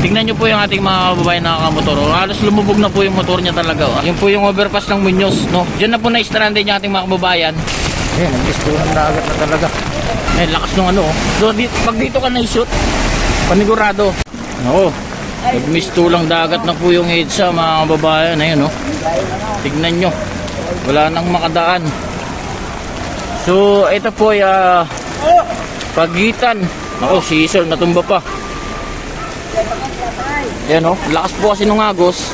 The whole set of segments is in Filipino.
Tingnan nyo po yung ating mga kababayan na nakamotor. Oh. Halos lumubog na po yung motor niya talaga. Oh. Yun po yung overpass ng Muñoz. No? Diyan na po na-stranded yung ating mga kababayan. Ayan, ang gusto ng dagat na talaga. Ayan, lakas ng ano. Oh. So, di, pag dito ka na-shoot, panigurado. Oo. Nagmistulang dagat na po yung EDSA mga kababayan. Ayun, oh. Tignan nyo. Wala nang makadaan. So, ito po ay ah, pagitan. Ako, si Isol natumba pa. Ayan o, lakas po kasi nung agos.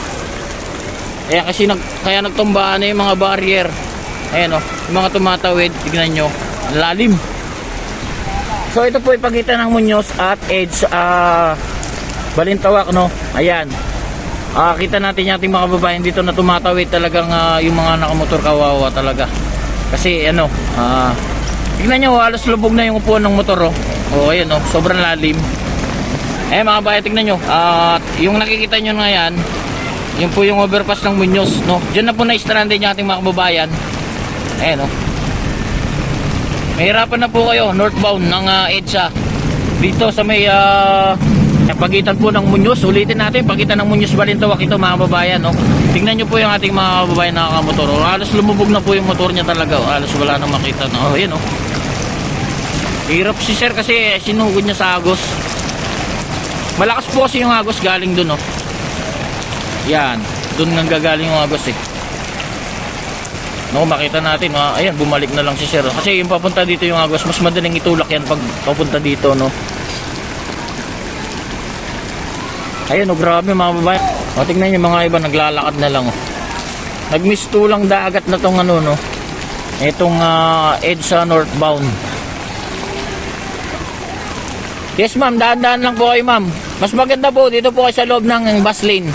Kaya kasi nag, kaya nagtumbaan na yung mga barrier. Ayan o, yung mga tumatawid, tignan nyo, lalim. So ito po pagitan ng Muñoz at Edge ah Balintawak no. Ayan. Ah, kita natin yung ating mga babaeng dito na tumatawid talagang ah, yung mga nakamotor kawawa talaga. Kasi ano, ah tignan nyo, halos lubog na yung upuan ng motor oh. Oh, ayan oh, sobrang lalim. Eh mga bayan, tignan nyo. At yung nakikita nyo na yan, yun po yung overpass ng Muñoz, no? Diyan na po na-stranded yung ating mga kababayan. Ayan, no? Mahirapan na po kayo, northbound ng uh, EDSA. Dito sa may ah, pagitan po ng Muñoz. Ulitin natin, pagitan ng Muñoz Balintawak ito mga kababayan, no? Tingnan nyo po yung ating mga kababayan na nakamotor. Oh, halos lumubog na po yung motor niya talaga. Oh, halos wala nang makita. No? Oh, ayan, no? Hirap si sir kasi sinugod niya sa agos. Malakas po kasi yung agos galing dun, oh. Yan. Dun nang gagaling yung agos, eh. No, makita natin, ha. Ayan, bumalik na lang si Sir. Kasi yung papunta dito yung agos, mas madaling itulak yan pag papunta dito, no. Ayan, oh, grabe mga babae. O, tingnan nyo mga iba, naglalakad na lang, oh. Nagmistulang dagat na tong ano, no. Itong ah, EDSA northbound. Yes, ma'am. Daan-daan lang po kayo, ma'am. Mas maganda po. Dito po kayo sa loob ng bus lane.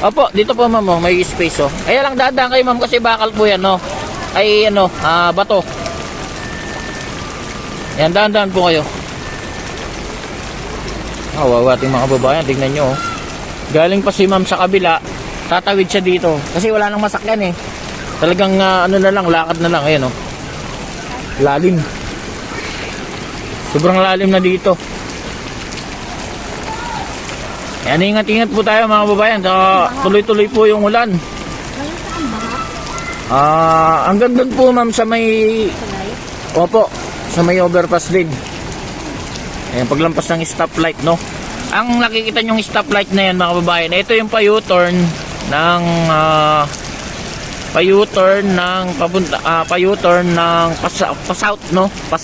Opo, dito po, ma'am. Oh, may space, oh. Kaya lang daan-daan kayo, ma'am, kasi bakal po yan, no. Ay, ano, ah, bato. Yan, daan-daan po kayo. Ah, wawa ating mga babayan. Tingnan nyo, oh. Galing pa si ma'am sa kabila. Tatawid siya dito. Kasi wala nang masakyan, eh. Talagang, ah, ano na lang, lakad na lang. Ayan, oh. Lalim. Sobrang lalim na dito. Yan, ingat-ingat po tayo mga babayan. So, tuloy-tuloy po yung ulan. Ah, ang ganda po ma'am sa may Opo, sa may overpass din. Ayan, paglampas ng stoplight, no? Ang nakikita nyong stoplight na yan, mga babayan, ito yung pa-U-turn ng ah, pa-U-turn ng papunta ah, pa-U-turn ng pa, pa south, no? Pa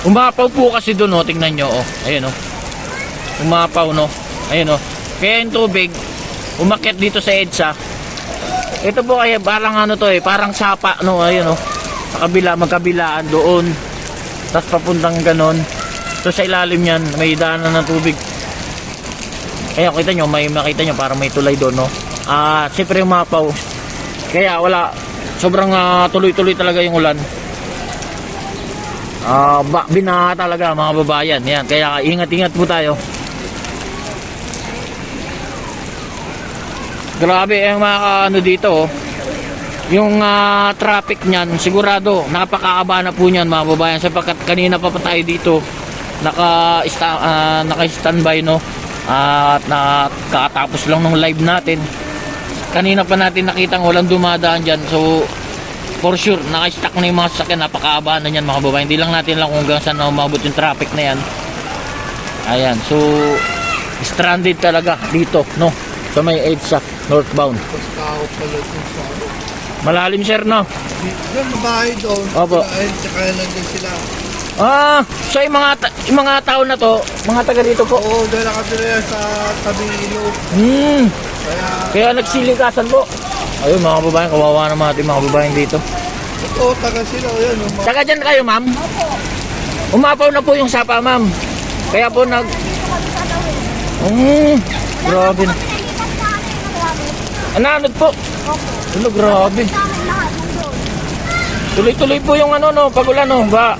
Umapaw po kasi doon, oh, tingnan nyo, oh. Ayun, oh. Umapaw, no. Ayun, oh. Kaya yung tubig, umakyat dito sa EDSA. Ito po kaya parang ano to eh, parang sapa, no. Ayun, oh. Sa kabila, magkabilaan doon. Tapos papuntang ganon. So sa ilalim yan, may daanan ng tubig. Kaya kita nyo, may makita nyo, parang may tulay doon, no. Ah, siyempre umapaw. Kaya wala, sobrang ah, tuloy-tuloy talaga yung ulan. Ah, ba, binaha talaga mga babayan. Yan, kaya ingat-ingat po tayo. Grabe ang mga ano dito. oh. Yung ah, traffic niyan, sigurado napakaaba na po niyan mga babayan sapagkat kanina pa tayo dito naka uh, naka-standby no. at nakatapos lang ng live natin. Kanina pa natin nakita walang dumadaan diyan. So for sure, naka-stack na yung mga sasakyan. Napakaaba na yan mga babae. Hindi lang natin lang kung hanggang saan na umabot yung traffic na yan. Ayan, so stranded talaga dito, no? Sa may EDSA, northbound. Malalim sir, no? Na bahay doon. Opo. Ayun, tsaka nandun sila. Ah, so yung mga, yung mga tao na to, mga taga dito po. Oo, doon nakatira sa tabing ilog. Hmm, Kaya, kaya nagsilikasan po. Ayun mga babae, kawawa naman ating mga babae dito. ito, taga sila. Yung mga Taga dyan kayo, ma'am? Umapaw na po yung sapa, ma'am. Kaya po nag... Hmm, grabe. na. Ananod po. Ano, grabe. Tuloy-tuloy po yung ano, no, pagulan, no, ba.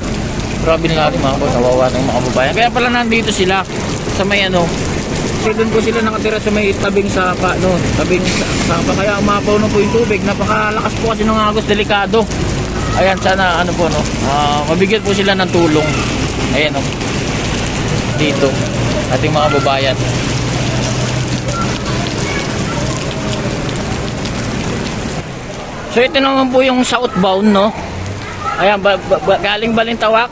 Grabe na natin mga boss, kawawa ng mga babayan. Kaya pala nandito sila sa may ano, kasi doon po sila nakatira sa may tabing sapa, no, tabing sa- sapa. Kaya umapaw na po yung tubig. Napakalakas po kasi ng agos, delikado. Ayan, sana ano po, no? ah, mabigyan po sila ng tulong. Ayan, no? Dito. Ating mga babayan. So ito naman po yung southbound, no? Ayan, ba, ba, ba- galing Balintawak,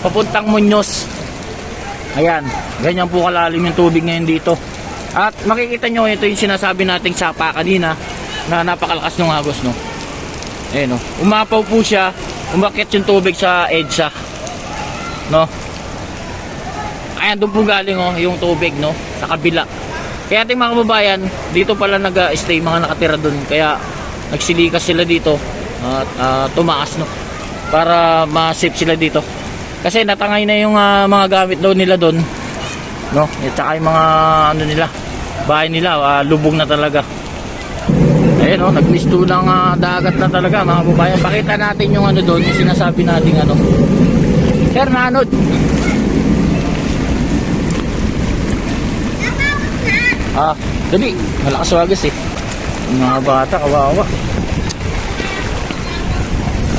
papuntang Muñoz. Ayan, ganyan po kalalim yung tubig ngayon dito. At makikita nyo, ito yung sinasabi nating sapa kanina na napakalakas ng agos, no? Ayan, no? Umapaw po siya, umakit yung tubig sa EDSA. No? Ayan, doon po galing, oh, yung tubig, no? Sa kabila. Kaya ating mga kababayan, dito pala nag-stay mga nakatira doon. Kaya nagsilikas sila dito at ah, tumaas, no? Para ma-safe sila dito. Kasi natangay na yung ah, mga gamit daw nila doon. No? At saka yung mga ano nila, bahay nila, ah, lubog na talaga. Ayun oh, naglisto ng ah, dagat na talaga mga kababayan. Pakita natin yung ano doon, yung sinasabi nating ano. Sir, naanod. Ah, dali. Malakas wagas eh. Yung mga bata, kawawa.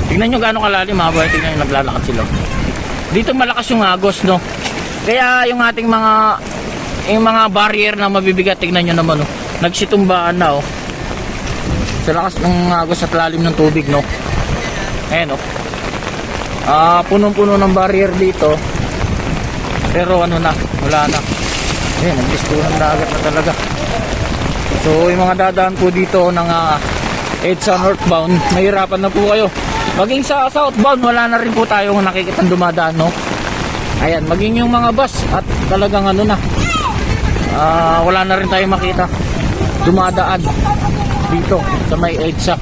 Tingnan nyo gaano kalalim mga kababayan. Tingnan nyo naglalakad sila. Dito malakas yung agos, no? Kaya yung ating mga yung mga barrier na mabibigat, tingnan nyo naman, oh. Nagsitumbaan na, oh. Sa lakas ng agos at lalim ng tubig, no? Ayan, oh. Ah, punong-puno ng barrier dito. Pero ano na, wala na. Ayan, naglisto ng dagat na talaga. So, yung mga dadaan po dito ng uh, EDSA northbound, mahirapan na po kayo. Maging sa southbound, wala na rin po tayong nakikita dumadaan, no? Ayan, maging yung mga bus at talagang ano na, ah, wala na rin tayong makita dumadaan dito sa may EDSA.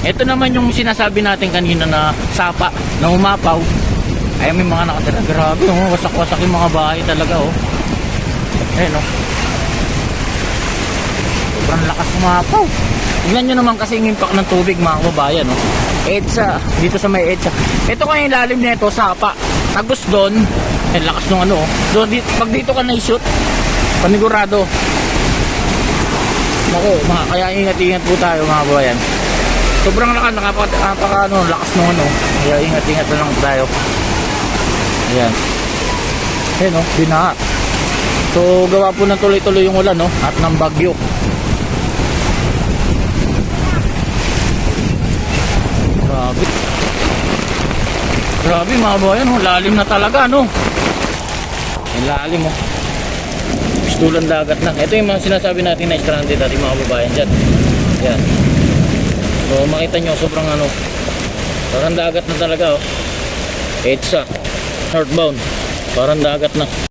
Ito naman yung sinasabi natin kanina na sapa na umapaw. Ay, may mga nakatira. Grabe, oh, wasak-wasak yung mga bahay talaga, oh. Ayan, oh. Sobrang lakas umapaw. Tingnan nyo naman kasi yung impact ng tubig, mga kababayan, oh. EDSA, dito sa may EDSA. Ito kaya yung lalim nito, sapa. Tagos doon, ay lakas ng ano, oh. Doon, di, pag dito ka na-shoot, panigurado. Nako, mga, kaya ingat-ingat po tayo, mga kababayan. Sobrang lakas, nakapa, napaka, ano, lakas ng ano. Kaya ingat-ingat na lang tayo. Ayan. Ayan o, binaha. So, gawa po ng tuloy-tuloy yung ulan, no? At ng bagyo. Grabe. Grabe, mga bayan, oh. Lalim na talaga, no? Ang lalim, oh. Pistulan dagat na. Ito yung mga sinasabi natin na stranded natin mga babayan dyan. Yan. So, makita nyo, sobrang ano. Parang dagat na talaga, oh. EDSA. Northbound. Parang dagat na.